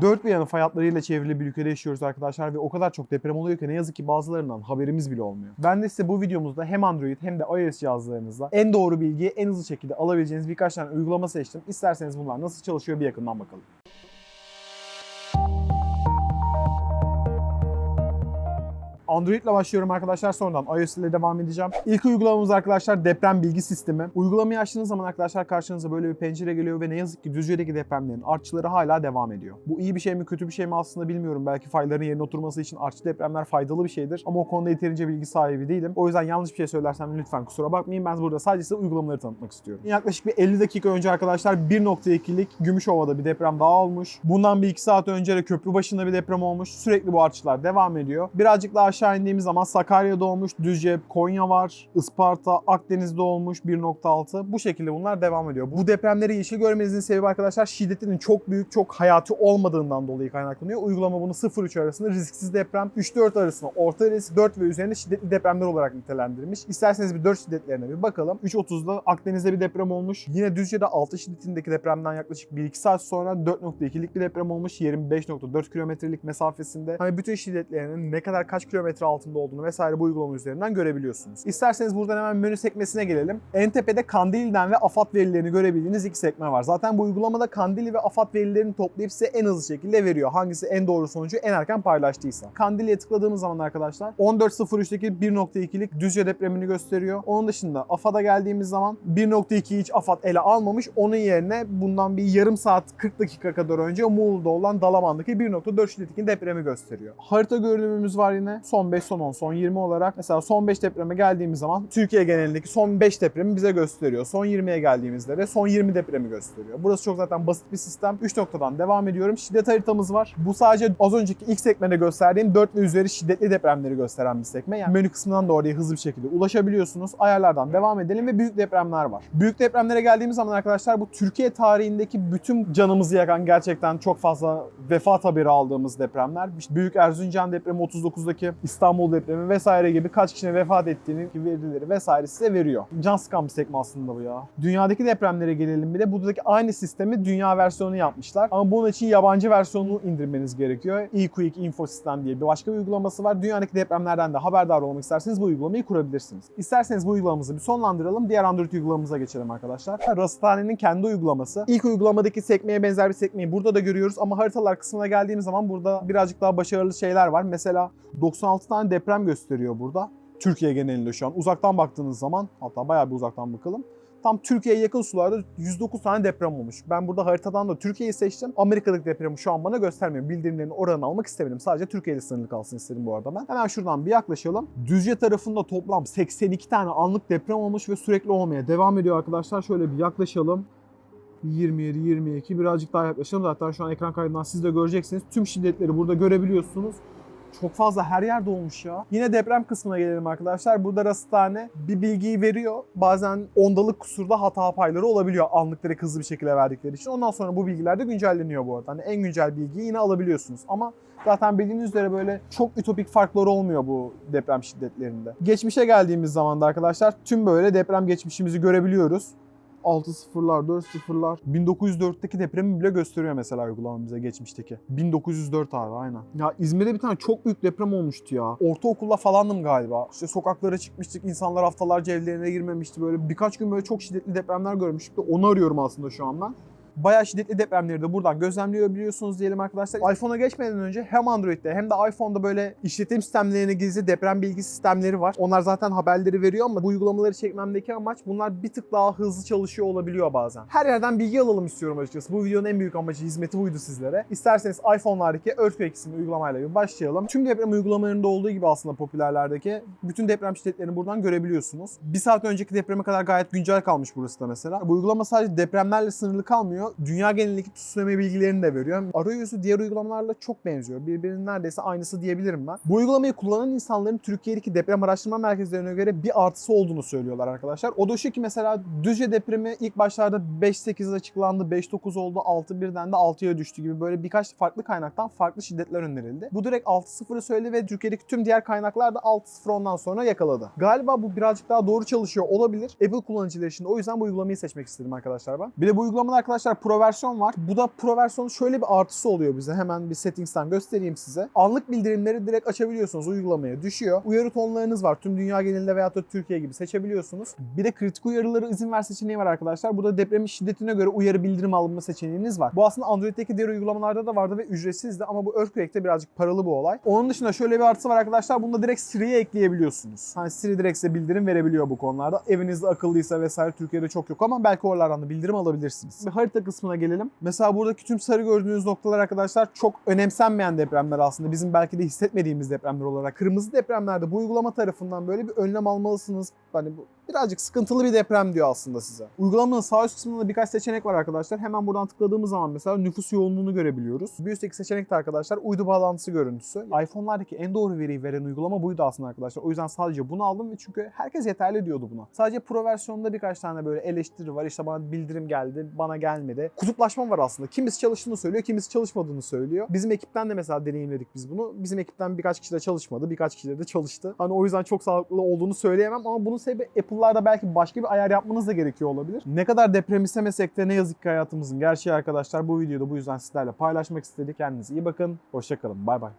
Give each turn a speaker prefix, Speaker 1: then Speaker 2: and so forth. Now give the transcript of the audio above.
Speaker 1: Dört bir yanı fay hatlarıyla çevrili bir ülkede yaşıyoruz arkadaşlar ve o kadar çok deprem oluyor ki ne yazık ki bazılarından haberimiz bile olmuyor. Ben de size bu videomuzda hem Android hem de iOS cihazlarınızda en doğru bilgiyi en hızlı şekilde alabileceğiniz birkaç tane uygulama seçtim. İsterseniz bunlar nasıl çalışıyor bir yakından bakalım. Android ile başlıyorum arkadaşlar. Sonradan iOS ile devam edeceğim. İlk uygulamamız arkadaşlar deprem bilgi sistemi. Uygulamayı açtığınız zaman arkadaşlar karşınıza böyle bir pencere geliyor ve ne yazık ki Düzce'deki depremlerin artçıları hala devam ediyor. Bu iyi bir şey mi kötü bir şey mi aslında bilmiyorum. Belki fayların yerine oturması için artçı depremler faydalı bir şeydir. Ama o konuda yeterince bilgi sahibi değilim. O yüzden yanlış bir şey söylersem lütfen kusura bakmayın. Ben burada sadece size uygulamaları tanıtmak istiyorum. Yaklaşık bir 50 dakika önce arkadaşlar 1.2'lik Gümüşova'da bir deprem daha olmuş. Bundan bir 2 saat önce de köprü başında bir deprem olmuş. Sürekli bu artçılar devam ediyor. Birazcık daha aşağı indiğimiz zaman Sakarya'da olmuş, Düzce, Konya var, Isparta, Akdeniz'de olmuş 1.6. Bu şekilde bunlar devam ediyor. Bu depremleri yeşil görmenizin sebebi arkadaşlar şiddetinin çok büyük, çok hayati olmadığından dolayı kaynaklanıyor. Uygulama bunu 0-3 arasında risksiz deprem, 3-4 arasında orta risk, 4 ve üzerinde şiddetli depremler olarak nitelendirmiş. İsterseniz bir 4 şiddetlerine bir bakalım. 3.30'da Akdeniz'de bir deprem olmuş. Yine Düzce'de 6 şiddetindeki depremden yaklaşık 1-2 saat sonra 4.2'lik bir deprem olmuş. 25.4 kilometrelik mesafesinde. Hani bütün şiddetlerinin ne kadar kaç kilometre altında olduğunu vesaire bu uygulama üzerinden görebiliyorsunuz. İsterseniz buradan hemen menü sekmesine gelelim. En tepede Kandili'den ve AFAD verilerini görebildiğiniz iki sekme var. Zaten bu uygulamada Kandili ve AFAD verilerini toplayıp size en hızlı şekilde veriyor. Hangisi en doğru sonucu en erken paylaştıysa. Kandili'ye tıkladığımız zaman arkadaşlar 14.03'teki 1.2'lik Düzce depremini gösteriyor. Onun dışında AFAD'a geldiğimiz zaman 1.2'yi hiç AFAD ele almamış. Onun yerine bundan bir yarım saat 40 dakika kadar önce Muğla'da olan Dalaman'daki 1.4 şiddetindeki depremi gösteriyor. Harita görünümümüz var yine. Son 5, son 10, son 20 olarak. Mesela son 5 depreme geldiğimiz zaman Türkiye genelindeki son 5 depremi bize gösteriyor. Son 20'ye geldiğimizde de son 20 depremi gösteriyor. Burası çok zaten basit bir sistem. 3 noktadan devam ediyorum. Şiddet haritamız var. Bu sadece az önceki ilk sekmede gösterdiğim 4 ve üzeri şiddetli depremleri gösteren bir sekme. Yani menü kısmından da oraya hızlı bir şekilde ulaşabiliyorsunuz. Ayarlardan devam edelim ve büyük depremler var. Büyük depremlere geldiğimiz zaman arkadaşlar bu Türkiye tarihindeki bütün canımızı yakan gerçekten çok fazla vefat haberi aldığımız depremler. İşte Büyük Erzincan depremi, 39'daki İstanbul depremi vesaire gibi kaç kişinin vefat ettiğini verileri vesaire size veriyor. Can sıkan bir sekme aslında bu ya. Dünyadaki depremlere gelelim bir de. Buradaki aynı sistemi dünya versiyonu yapmışlar. Ama bunun için yabancı versiyonunu indirmeniz gerekiyor. eQuake Info System diye bir başka bir uygulaması var. Dünyadaki depremlerden de haberdar olmak isterseniz bu uygulamayı kurabilirsiniz. İsterseniz bu uygulamamızı bir sonlandıralım. Diğer Android uygulamamıza geçelim arkadaşlar. Rasathane'nin kendi uygulaması. İlk uygulamadaki sekmeye benzer bir sekmeyi burada da görüyoruz ama haritalar kısmına geldiğimiz zaman burada birazcık daha başarılı şeyler var. Mesela 96 tane deprem gösteriyor burada. Türkiye genelinde şu an. Uzaktan baktığınız zaman hatta bayağı bir uzaktan bakalım. Tam Türkiye'ye yakın sularda 109 tane deprem olmuş. Ben burada haritadan da Türkiye'yi seçtim. Amerika'daki depremi şu an bana göstermiyor. Bildirimlerin oranını almak istemedim. Sadece Türkiye ile sınırlı kalsın istedim bu arada ben. Hemen şuradan bir yaklaşalım. Düzce tarafında toplam 82 tane anlık deprem olmuş ve sürekli olmaya devam ediyor arkadaşlar. Şöyle bir yaklaşalım. 27, 22 birazcık daha yaklaşalım. Zaten şu an ekran kaydından siz de göreceksiniz. Tüm şiddetleri burada görebiliyorsunuz. Çok fazla her yerde olmuş ya. Yine deprem kısmına gelelim arkadaşlar. Burada rasatane bir bilgiyi veriyor. Bazen ondalık kusurda hata payları olabiliyor anlık direkt hızlı bir şekilde verdikleri için. Ondan sonra bu bilgiler de güncelleniyor bu arada. Hani en güncel bilgiyi yine alabiliyorsunuz. Ama zaten bildiğiniz üzere böyle çok ütopik farkları olmuyor bu deprem şiddetlerinde. Geçmişe geldiğimiz zaman da arkadaşlar tüm böyle deprem geçmişimizi görebiliyoruz. 6 sıfırlar, 4 sıfırlar. 1904'teki depremi bile gösteriyor mesela uygulama bize geçmişteki. 1904 abi aynen. Ya İzmir'de bir tane çok büyük deprem olmuştu ya. Ortaokulda falandım galiba. İşte sokaklara çıkmıştık. insanlar haftalarca evlerine girmemişti. Böyle birkaç gün böyle çok şiddetli depremler görmüştük de onu arıyorum aslında şu an ben. Bayağı şiddetli depremleri de buradan gözlemleyebiliyorsunuz diyelim arkadaşlar. iPhone'a geçmeden önce hem Android'de hem de iPhone'da böyle işletim sistemlerine gizli deprem bilgi sistemleri var. Onlar zaten haberleri veriyor ama bu uygulamaları çekmemdeki amaç bunlar bir tık daha hızlı çalışıyor olabiliyor bazen. Her yerden bilgi alalım istiyorum açıkçası. Bu videonun en büyük amacı, hizmeti buydu sizlere. İsterseniz iPhone'lardaki Earthquake isimli uygulamayla bir başlayalım. Tüm deprem uygulamalarında olduğu gibi aslında popülerlerdeki bütün deprem şiddetlerini buradan görebiliyorsunuz. Bir saat önceki depreme kadar gayet güncel kalmış burası da mesela. Bu uygulama sadece depremlerle sınırlı kalmıyor. Dünya genelindeki tsunami bilgilerini de veriyor. Arayüzü diğer uygulamalarla çok benziyor. Birbirinin neredeyse aynısı diyebilirim ben. Bu uygulamayı kullanan insanların Türkiye'deki deprem araştırma merkezlerine göre bir artısı olduğunu söylüyorlar arkadaşlar. O da şu ki mesela Düzce depremi ilk başlarda 5.8 açıklandı, 5.9 oldu, 6.1'den de 6'ya düştü gibi böyle birkaç farklı kaynaktan farklı şiddetler önerildi. Bu direkt 6.0'ı söyledi ve Türkiye'deki tüm diğer kaynaklar da 6.0 ondan sonra yakaladı. Galiba bu birazcık daha doğru çalışıyor olabilir. Apple kullanıcıları için o yüzden bu uygulamayı seçmek istedim arkadaşlar ben. Bir de bu uygulamada arkadaşlar arkadaşlar Pro var. Bu da Pro versiyonun şöyle bir artısı oluyor bize. Hemen bir settings'ten göstereyim size. Anlık bildirimleri direkt açabiliyorsunuz uygulamaya düşüyor. Uyarı tonlarınız var. Tüm dünya genelinde veyahut da Türkiye gibi seçebiliyorsunuz. Bir de kritik uyarıları izin ver seçeneği var arkadaşlar. Bu da depremin şiddetine göre uyarı bildirim alınma seçeneğiniz var. Bu aslında Android'deki diğer uygulamalarda da vardı ve ücretsizdi ama bu Earthquake'te birazcık paralı bu olay. Onun dışında şöyle bir artısı var arkadaşlar. Bunda direkt Siri'ye ekleyebiliyorsunuz. Hani Siri direkt size bildirim verebiliyor bu konularda. Evinizde akıllıysa vesaire Türkiye'de çok yok ama belki oralardan da bildirim alabilirsiniz. Bir harita kısmına gelelim. Mesela buradaki tüm sarı gördüğünüz noktalar arkadaşlar çok önemsenmeyen depremler aslında. Bizim belki de hissetmediğimiz depremler olarak. Kırmızı depremlerde bu uygulama tarafından böyle bir önlem almalısınız. Hani bu birazcık sıkıntılı bir deprem diyor aslında size. Uygulamanın sağ üst kısmında birkaç seçenek var arkadaşlar. Hemen buradan tıkladığımız zaman mesela nüfus yoğunluğunu görebiliyoruz. Bir üstteki seçenek de arkadaşlar uydu bağlantısı görüntüsü. iPhone'lardaki en doğru veriyi veren uygulama buydu aslında arkadaşlar. O yüzden sadece bunu aldım ve çünkü herkes yeterli diyordu buna. Sadece Pro versiyonunda birkaç tane böyle eleştiri var. İşte bana bildirim geldi, bana gelmedi. Kutuplaşma var aslında. Kimisi çalıştığını söylüyor, kimisi çalışmadığını söylüyor. Bizim ekipten de mesela deneyimledik biz bunu. Bizim ekipten birkaç kişi de çalışmadı, birkaç kişi de çalıştı. Hani o yüzden çok sağlıklı olduğunu söyleyemem ama bunun sebebi Apple'larda belki başka bir ayar yapmanız da gerekiyor olabilir. Ne kadar deprem istemesek de ne yazık ki hayatımızın gerçeği arkadaşlar. Bu videoda bu yüzden sizlerle paylaşmak istedik. Kendinize iyi bakın. Hoşçakalın. Bay bay.